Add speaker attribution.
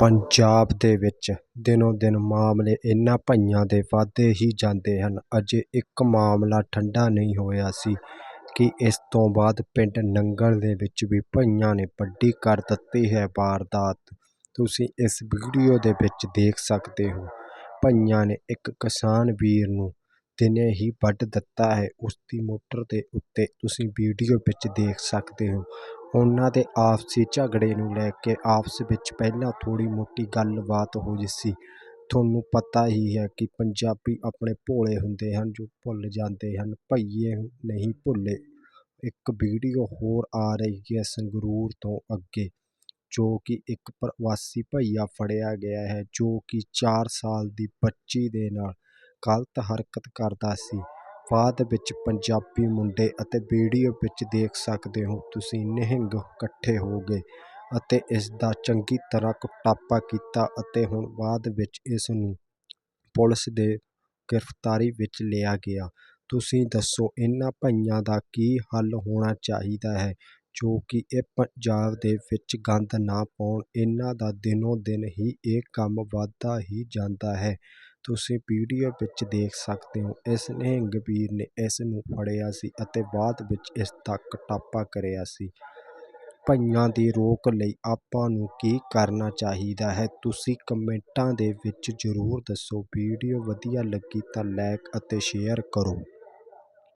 Speaker 1: ਪੰਜਾਬ ਦੇ ਵਿੱਚ ਦਿਨੋ ਦਿਨ ਮਾਮਲੇ ਇਹਨਾਂ ਭਈਆਂ ਦੇ ਵਧਦੇ ਹੀ ਜਾਂਦੇ ਹਨ। ਅਜੇ ਇੱਕ ਮਾਮਲਾ ਠੰਡਾ ਨਹੀਂ ਹੋਇਆ ਸੀ ਕਿ ਇਸ ਤੋਂ ਬਾਅਦ ਪਿੰਡ ਨੰਗਲ ਦੇ ਵਿੱਚ ਵੀ ਭਈਆਂ ਨੇ ਵੱਡੀ ਕਰ ਦਿੱਤੀ ਹੈ ਵਾਰਦਾਤ। ਤੁਸੀਂ ਇਸ ਵੀਡੀਓ ਦੇ ਵਿੱਚ ਦੇਖ ਸਕਦੇ ਹੋ, ਭਈਆਂ ਨੇ ਇੱਕ ਕਿਸਾਨ ਵੀਰ ਨੂੰ ਦਿਨੇ ਹੀ ਵੱਢ ਦਿੱਤਾ ਹੈ। ਉਸ ਦੀ ਮੋਟਰ ਦੇ ਉੱਤੇ ਤੁਸੀਂ ਵੀਡੀਓ ਵਿੱਚ ਦੇਖ ਸਕਦੇ ਹੋ ਉਹਨਾਂ ਦੇ ਆਪਸੀ ਝਗੜੇ ਨੂੰ ਲੈ ਕੇ ਆਪਸ ਵਿੱਚ ਪਹਿਲਾਂ ਥੋੜ੍ਹੀ ਮੋਟੀ ਗੱਲਬਾਤ ਹੋਈ ਸੀ। ਤੁਹਾਨੂੰ ਪਤਾ ਹੀ ਹੈ ਕਿ ਪੰਜਾਬੀ ਆਪਣੇ ਭੋਲੇ ਹੁੰਦੇ ਹਨ ਜੋ ਭੁੱਲ ਜਾਂਦੇ ਹਨ, ਭਈਏ ਨਹੀਂ ਭੁੱਲੇ। ਇੱਕ ਵੀਡੀਓ ਹੋਰ ਆ ਰਹੀ ਹੈ ਸੰਗਰੂਰ ਤੋਂ ਅੱਗੇ, ਜੋ ਕਿ ਇੱਕ ਪ੍ਰਵਾਸੀ ਭਈਆ ਫੜਿਆ ਗਿਆ ਹੈ, ਜੋ ਕਿ 4 ਸਾਲ ਦੀ ਬੱਚੀ ਦੇ ਨਾਲ ਗਲਤ ਹਰਕਤ ਕਰਦਾ ਸੀ। ਬਾਅਦ ਵਿੱਚ ਪੰਜਾਬੀ ਮੁੰਡੇ ਅਤੇ ਵੀਡੀਓ ਵਿੱਚ ਦੇਖ ਸਕਦੇ ਹੋ। ਤੁਸੀਂ ਨਿਹੰਗ ਇਕੱਠੇ ਹੋ ਗਏ ਅਤੇ ਇਸ ਦਾ ਚੰਗੀ ਤਰ੍ਹਾਂ ਕੁਟਾਪਾ ਕੀਤਾ ਅਤੇ ਹੁਣ ਬਾਅਦ ਵਿੱਚ ਇਸ ਨੂੰ ਪੁਲਿਸ ਦੇ ਗ੍ਰਿਫਤਾਰੀ ਵਿੱਚ ਲਿਆ ਗਿਆ। ਤੁਸੀਂ ਦੱਸੋ, ਇਹਨਾਂ ਭਾਈਆਂ ਦਾ ਕੀ ਹੱਲ ਹੋਣਾ ਚਾਹੀਦਾ ਹੈ ਜੋ ਕਿ ਇਹ ਪੰਜਾਬ ਦੇ ਵਿੱਚ ਗੰਦ ਨਾ ਪਾਉਣ? ਇਹਨਾਂ ਦਾ ਦਿਨੋ ਦਿਨ ਹੀ ਇਹ ਕੰਮ ਵੱਧਦਾ ਹੀ ਜਾਂਦਾ ਹੈ। ਤੁਸੀਂ ਵੀਡੀਓ ਵਿੱਚ ਦੇਖ ਸਕਦੇ ਹੋ, ਇਸ ਨਿਹੰਗ ਵੀਰ ਨੇ ਇਸ ਨੂੰ ਫੜਿਆ ਸੀ ਅਤੇ ਬਾਅਦ ਵਿੱਚ ਇਸ ਦਾ ਕੁਟਾਪਾ ਕਰਿਆ ਸੀ। ਭਈਆਂ ਦੀ ਰੋਕ ਲਈ ਆਪਾਂ ਨੂੰ ਕੀ ਕਰਨਾ ਚਾਹੀਦਾ ਹੈ, ਤੁਸੀਂ ਕਮੈਂਟਾਂ ਦੇ ਵਿੱਚ ਜ਼ਰੂਰ ਦੱਸੋ। ਵੀਡੀਓ ਵਧੀਆ ਲੱਗੀ ਤਾਂ ਲਾਈਕ ਅਤੇ ਸ਼ੇਅਰ ਕਰੋ।